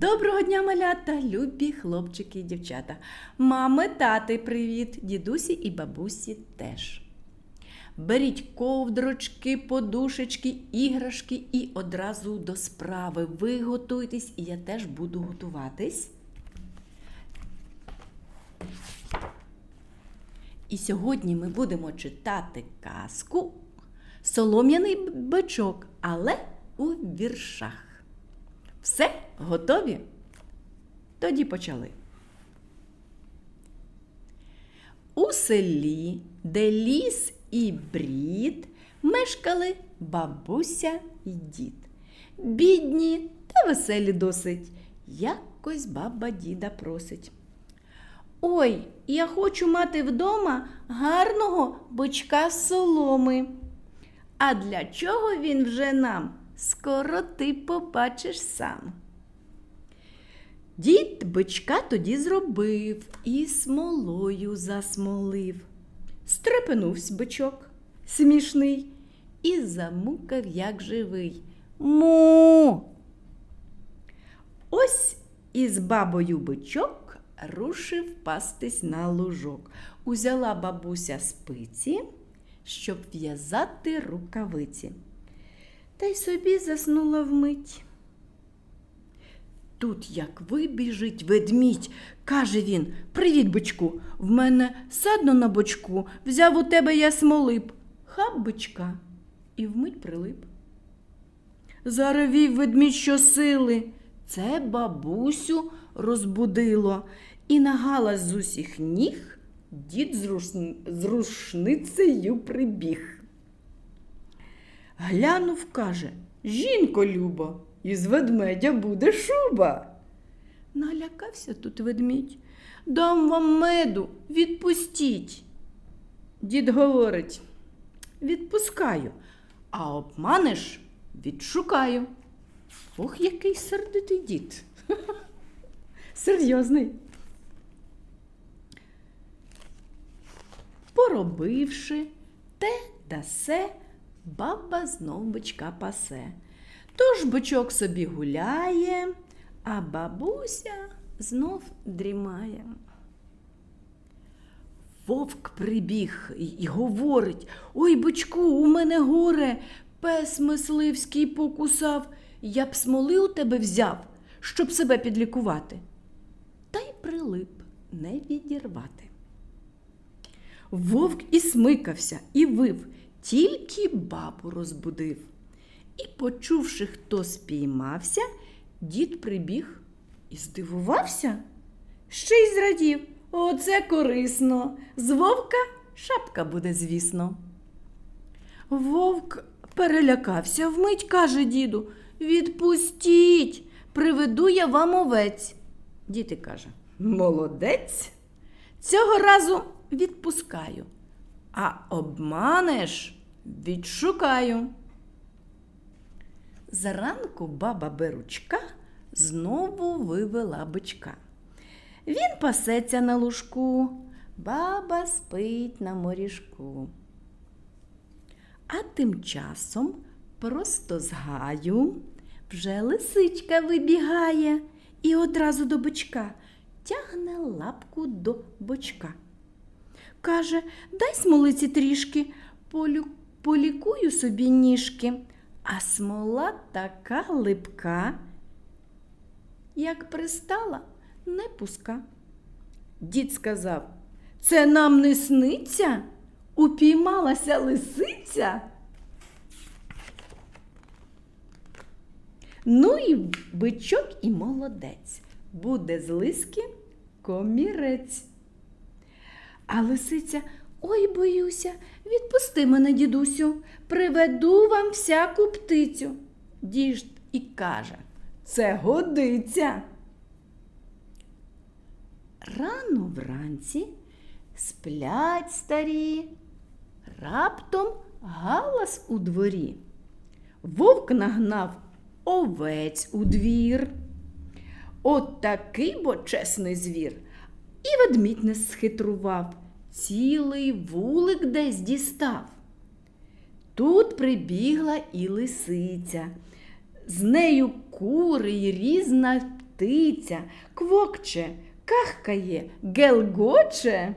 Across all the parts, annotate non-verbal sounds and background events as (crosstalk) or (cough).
Доброго дня, малята, любі хлопчики і дівчата. Мами, тати, привіт, дідусі і бабусі теж. Беріть ковдрочки, подушечки, іграшки і одразу до справи. Ви готуйтесь, і я теж буду готуватись. І сьогодні ми будемо читати казку Солом'яний бичок, але у віршах. Все готові? Тоді почали. У селі, де ліс і брід, мешкали бабуся і дід. Бідні та веселі досить. Якось баба діда просить. Ой, я хочу мати вдома гарного бичка з соломи. А для чого він вже нам? Скоро ти побачиш сам. Дід бичка тоді зробив і смолою засмолив. Стрепенувсь бичок смішний і замукав, як живий. Му. Ось із бабою бичок рушив пастись на лужок. Узяла бабуся спиці, щоб в'язати рукавиці. Та й собі заснула вмить. Тут, як вибіжить ведмідь, каже він Привіт, бичку, в мене садно на бочку, взяв у тебе я смолип, хап бичка, і вмить прилип. Заревів ведмідь щосили. Це бабусю розбудило, і на галас з усіх ніг дід з, рушн... з рушницею прибіг. Глянув, каже, жінко любо, із ведмедя буде шуба. Налякався тут ведмідь. Дам вам меду, відпустіть. Дід говорить, відпускаю, а обманеш відшукаю. Ох, який сердитий дід. (laughs) Серйозний. Поробивши те да се, баба знов бичка пасе. Тож бичок собі гуляє, а бабуся знов дрімає. Вовк прибіг і говорить Ой, бичку, у мене горе, пес мисливський покусав. Я б смоли у тебе взяв, щоб себе підлікувати. Та й прилип не відірвати. Вовк і смикався, і вив, тільки бабу розбудив. І, почувши, хто спіймався, дід прибіг і здивувався, ще й зрадів. Оце корисно. З вовка шапка буде, звісно. Вовк перелякався, вмить каже діду. Відпустіть, приведу я вам овець. Діти каже, молодець. Цього разу відпускаю, а обманеш відшукаю. Зранку баба беручка знову вивела бичка. Він пасеться на лужку, баба спить на моріжку. А тим часом просто з гаю вже лисичка вибігає і одразу до бичка тягне лапку до бочка. Каже, дай смолиці трішки, полю, полікую собі ніжки, а смола така липка, як пристала, не пуска. Дід сказав, це нам не сниться, упіймалася лисиця. Ну і бичок і молодець. Буде з лиски комірець. А лисиця, ой, боюся, відпусти мене, дідусю, приведу вам всяку птицю. Діж і каже, це годиться. Рано вранці сплять старі, раптом галас у дворі. Вовк нагнав овець у двір. От такий бо чесний звір. І ведмідь не схитрував, цілий вулик десь дістав. Тут прибігла і лисиця. З нею кури й різна птиця квокче, кахкає, гелгоче,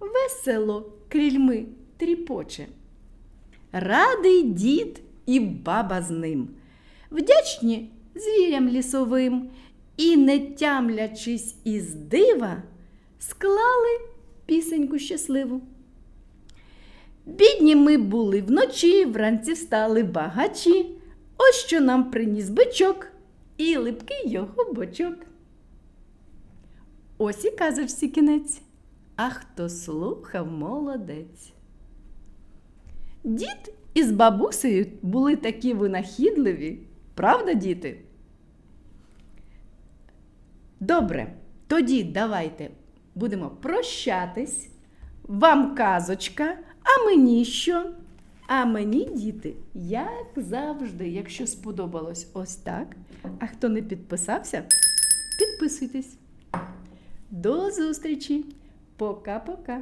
весело крильми тріпоче. Радий дід і баба з ним, вдячні звірям лісовим і, не тямлячись із дива, склали пісеньку щасливу. Бідні ми були вночі, вранці встали багачі. Ось що нам приніс бичок і липкий його бочок. Ось і казочці кінець. А хто слухав, молодець. Дід із бабусею були такі винахідливі, правда, діти? Добре, тоді давайте будемо прощатись. Вам казочка, а мені що? А мені, діти, як завжди, якщо сподобалось ось так. А хто не підписався, підписуйтесь. До зустрічі! Пока-пока!